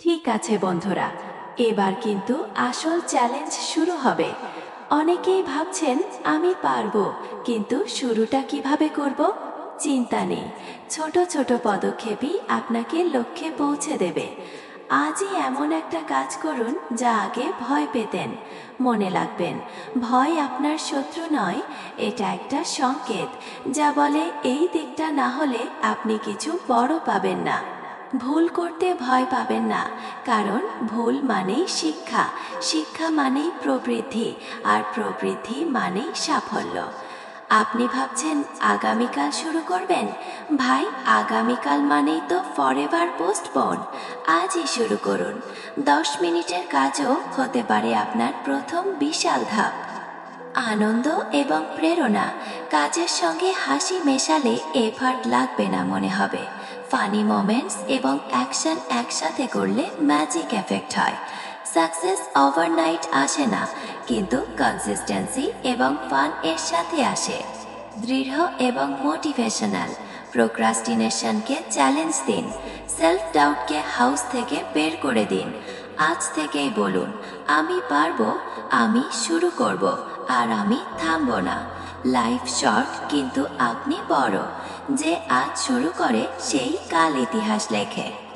ঠিক আছে বন্ধুরা, এবার কিন্তু আসল চ্যালেঞ্জ শুরু হবে। অনেকেই ভাবছেন আমি পারব, কিন্তু শুরুটা কীভাবে করব? চিন্তা নেই, ছোট ছোট পদক্ষেপই আপনাকে লক্ষ্যে পৌঁছে দেবে। আজই এমন একটা কাজ করুন যা আগে ভয় পেতেন। মনে রাখবেন, ভয় আপনার শত্রু নয়, এটা একটা সংকেত, যা বলে এই দিকটা না হলে আপনি কিছু বড় পাবেন না। ভুল করতে ভয় পাবেন না। কারণ ভুল মানেই শিক্ষা। শিক্ষা মানেই প্রবৃদ্ধি, আর প্রবৃদ্ধি মানেই সাফল্য। আপনি ভাবছেন, আগামীকাল শুরু করবেন? ভাই, আগামীকাল মানেই তো ফরএভার পোস্টপোন আজই শুরু করুন। দশ মিনিটের কাজও হতে পারে আপনার প্রথম বিশাল ধাপ। আনন্দ এবং প্রেরণা কাজের সঙ্গে হাসি মেশালে এফার্ট লাগবে না মনে হবে। ফানি মোমেন্টস এবং অ্যাকশন একসাথে করলে ম্যাজিক এফেক্ট হয়। সাকসেস ওভারনাইট আসে না, কিন্তু কনসিস্টেন্সি এবং ফান এর সাথে আসে। দৃঢ় এবং মোটিভেশনাল প্রোক্রাস্টিনেশনকে চ্যালেঞ্জ দিন। সেলফ ডাউটকে হাউস থেকে বের করে দিন। আজ থেকেই বলুন, আমি পারব, আমি শুরু করব, আর আমি থামব না। লাইফ শর্ট কিন্তু আপনি বড়। যে আজ শুরু করে, সেই কাল ইতিহাস লেখে।